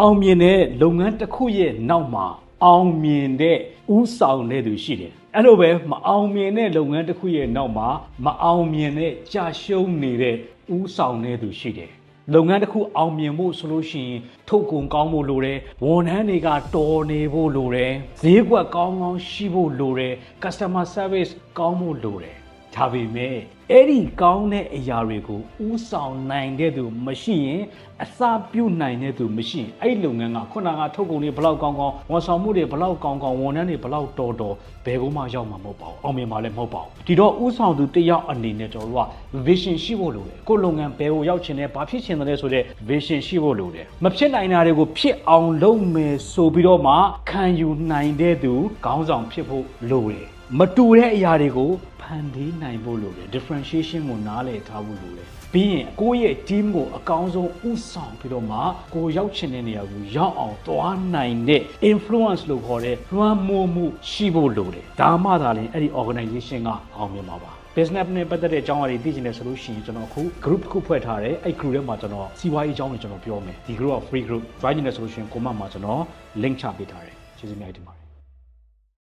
အောင်မြင်တဲ့လုပ်ငန်းတစ်ခုရဲ့နောက်မှာအောင်မြင်တဲ့ဥဆောင်တဲ့သူရှိတယ်အဲ့လိုပဲမအောင်မြင်တဲ့လုပ်ငန်းတစ်ခုရဲ့နောက်မှာမအောင်မြင်တဲ့ကြာရှုံးနေတဲ့ဥဆောင်တဲ့သူရှိတယ်လုပ်ငန်းတစ်ခုအောင်မြင်ဖို့ဆိုလို့ရှိရင်ထုတ်ကုန်ကောင်းဖို့လိုတယ်ဝန်ထမ်းတွေကတော်နေဖို့လိုတယ်ဈေးကွက်ကောင်းကောင်းရှိဖို့လိုတယ် customer service ကောင်းဖို့လိုတယ် ဒါပေမဲ့အဲ့ဒီကောင်းတဲ့အရာတွေကိုဥဆောင်နိုင်တဲ့သူမရှိရင်အစာပြုတ်နိုင်တဲ့သူမရှိရင်အဲ့ဒီလုပ်ငန်းကခုနကထုတ်ကုန်တွေဘလောက်ကောင်းကောင်းဝန်ဆောင်မှုတွေဘလောက်ကောင်းကောင်းဝန်ထမ်းတွေဘလောက်တော်တော်ဘယ်ကုန်းမှရောက်မှာမဟုတ်ပါဘူးအောင်မြင်မှာလည်းမဟုတ်ပါဘူးဒီတော့ဥဆောင်သူတစ်ယောက်အနေနဲ့ကျွန်တော်တို့က vision ရှိဖို့လိုတယ်ကိုယ်လုပ်ငန်းဘယ်ကိုရောက်ချင်လဲဘာဖြစ်ချင်တယ်လဲဆိုတဲ့ vision ရှိဖို့လိုတယ်မဖြစ်နိုင်တာတွေကိုဖြစ်အောင်လုပ်မယ်ဆိုပြီးတော့မှခံယူနိုင်တဲ့သူခေါင်းဆောင်ဖြစ်ဖို့လိုတယ်မတူတဲ့အရာတွေကိုဖ န်တီးနိုင်ဖို့လိုတယ် differentiation ကိုနားလည်ထားဖို့လိုတယ်ပြီးရင်ကိုယ့်ရဲ့ team ကိုအကောင်းဆုံးဥဆောင်ပြီးတော့မှကိုယ်ရောက်ချင်တဲ့နေရာကိုရောက်အောင်သွားနိုင်တဲ့ influence လို့ခေါ်တဲ့လွှမ်းမိုးမှုရှိဖို့လိုတယ်ဒါမှသာလျှင်အဲ့ဒီ organization ကအောင်မြင်မှာပါ business နဲ့ပတ်သက်တဲ့အကြောင်းအရာတွေသိချင်တယ်ဆိုလို့ရှိရင်ကျွန်တော်အခု group တစ်ခုဖွဲ့ထားတယ်အဲ့ group ထဲမှာကျွန်တော်စီးပွားရေးအကြောင်းတွေကျွန်တော်ပြောမယ်ဒီ group က free group join နေတယ်ဆိုလို့ရှိရင်ကိုမမှာကျွန်တော် link ချပေးထားတယ်ကျေးဇူးများတင်ပါတယ်